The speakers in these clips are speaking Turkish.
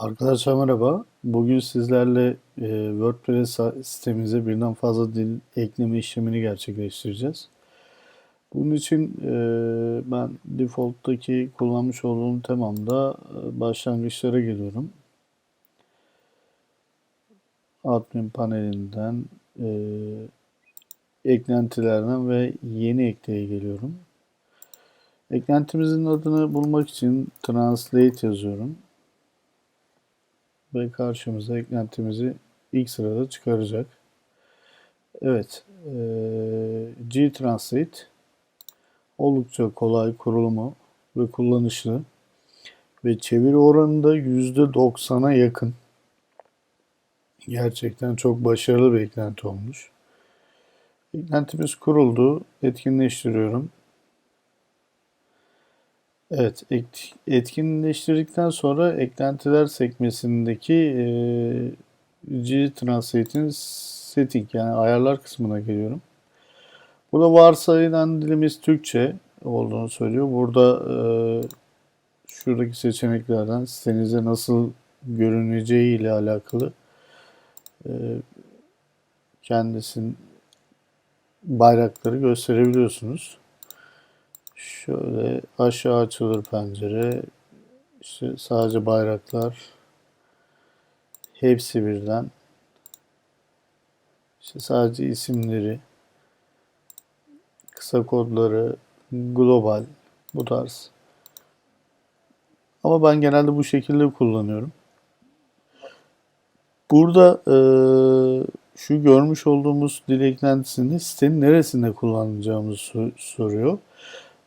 Arkadaşlar merhaba. Bugün sizlerle e, WordPress sitemize birden fazla dil ekleme işlemini gerçekleştireceğiz. Bunun için e, ben default'taki kullanmış olduğum temamda e, başlangıçlara geliyorum. Admin panelinden e, eklentilerden ve yeni ekleye geliyorum. Eklentimizin adını bulmak için translate yazıyorum ve karşımıza eklentimizi ilk sırada çıkaracak. Evet, e, G-Translate oldukça kolay kurulumu ve kullanışlı ve çeviri oranı da %90'a yakın. Gerçekten çok başarılı bir eklenti olmuş. Eklentimiz kuruldu. Etkinleştiriyorum. Evet, etkinleştirdikten sonra eklentiler sekmesindeki e, G-Translate'in setting yani ayarlar kısmına geliyorum. Burada varsayılan dilimiz Türkçe olduğunu söylüyor. Burada e, şuradaki seçeneklerden sitenize nasıl görüneceği ile alakalı e, kendisinin bayrakları gösterebiliyorsunuz. Şöyle aşağı açılır pencere. İşte sadece bayraklar. Hepsi birden. İşte sadece isimleri, kısa kodları, global bu tarz. Ama ben genelde bu şekilde kullanıyorum. Burada e, şu görmüş olduğumuz dil eklentisini sitenin neresinde kullanacağımızı soruyor.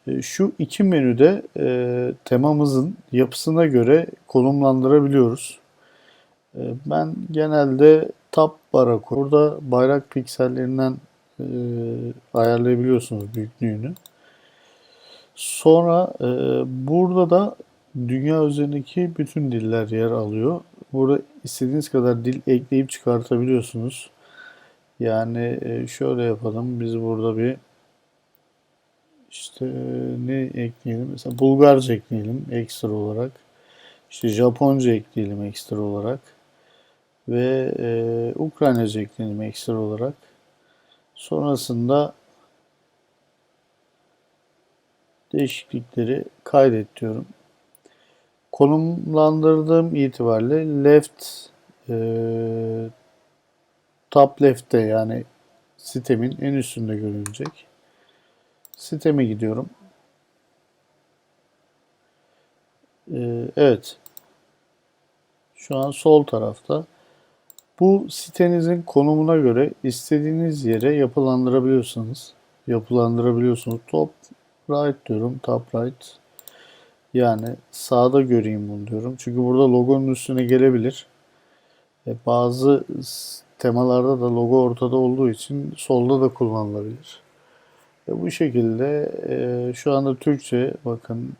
E, şu iki menüde e, temamızın yapısına göre konumlandırabiliyoruz. E, ben genelde tab bara burada bayrak piksellerinden e, ayarlayabiliyorsunuz büyüklüğünü. Sonra e, burada da dünya üzerindeki bütün diller yer alıyor. Burada istediğiniz kadar dil ekleyip çıkartabiliyorsunuz. Yani e, şöyle yapalım. Biz burada bir işte ne ekleyelim? Mesela Bulgarca ekleyelim ekstra olarak. İşte Japonca ekleyelim ekstra olarak. Ve e, Ukraynaca ekleyelim ekstra olarak. Sonrasında değişiklikleri kaydet diyorum. Konumlandırdığım itibariyle left e, top left'te yani sitemin en üstünde görünecek. Siteme gidiyorum. Ee, evet. Şu an sol tarafta. Bu sitenizin konumuna göre istediğiniz yere yapılandırabiliyorsanız yapılandırabiliyorsunuz. Top right diyorum. Top right. Yani sağda göreyim bunu diyorum. Çünkü burada logonun üstüne gelebilir. E, bazı temalarda da logo ortada olduğu için solda da kullanılabilir. Ve bu şekilde e, şu anda Türkçe bakın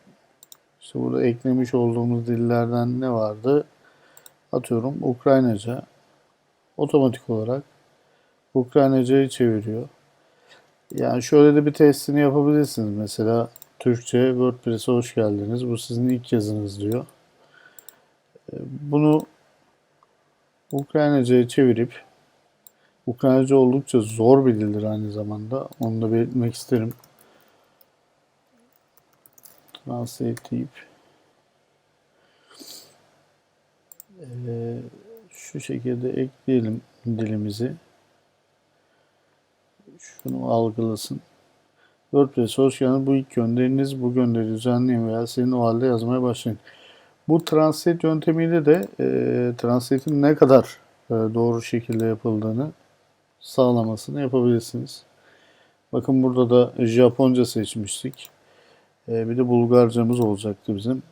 işte burada eklemiş olduğumuz dillerden ne vardı? Atıyorum Ukraynaca otomatik olarak Ukraynaca'yı çeviriyor. Yani şöyle de bir testini yapabilirsiniz. Mesela Türkçe WordPress'e hoş geldiniz. Bu sizin ilk yazınız diyor. E, bunu Ukraynaca'ya çevirip Ukraynaca oldukça zor bir dildir aynı zamanda. Onu da belirtmek isterim. Translate deyip ee, şu şekilde ekleyelim dilimizi. Şunu algılasın. WordPress hoş geldiniz. Bu ilk gönderiniz. Bu gönderi düzenleyin veya senin o halde yazmaya başlayın. Bu translate yöntemiyle de e, translate'in ne kadar e, doğru şekilde yapıldığını sağlamasını yapabilirsiniz. Bakın burada da Japonca seçmiştik. Ee, bir de Bulgarcamız olacaktı bizim.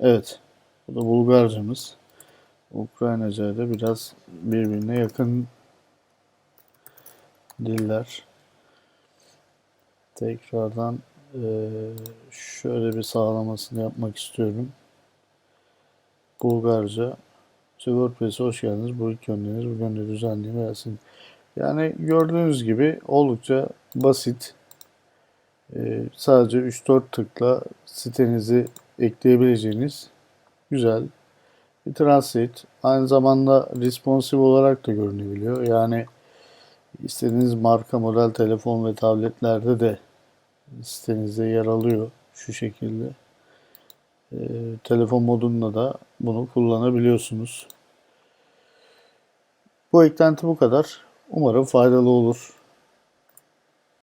Evet. Bu da Bulgarcamız. Ukraynaca ile biraz birbirine yakın diller. Tekrardan e, şöyle bir sağlamasını yapmak istiyorum. Bulgarca. WordPress'e hoş geldiniz. Bu ilk gönderiniz. Bu gönderi düzenleyin versin. Yani gördüğünüz gibi oldukça basit. Ee, sadece 3-4 tıkla sitenizi ekleyebileceğiniz güzel bir translate. Aynı zamanda responsive olarak da görünebiliyor. Yani istediğiniz marka model telefon ve tabletlerde de sitenizde yer alıyor şu şekilde. Ee, telefon modunda da bunu kullanabiliyorsunuz. Bu eklenti bu kadar. Umarım faydalı olur.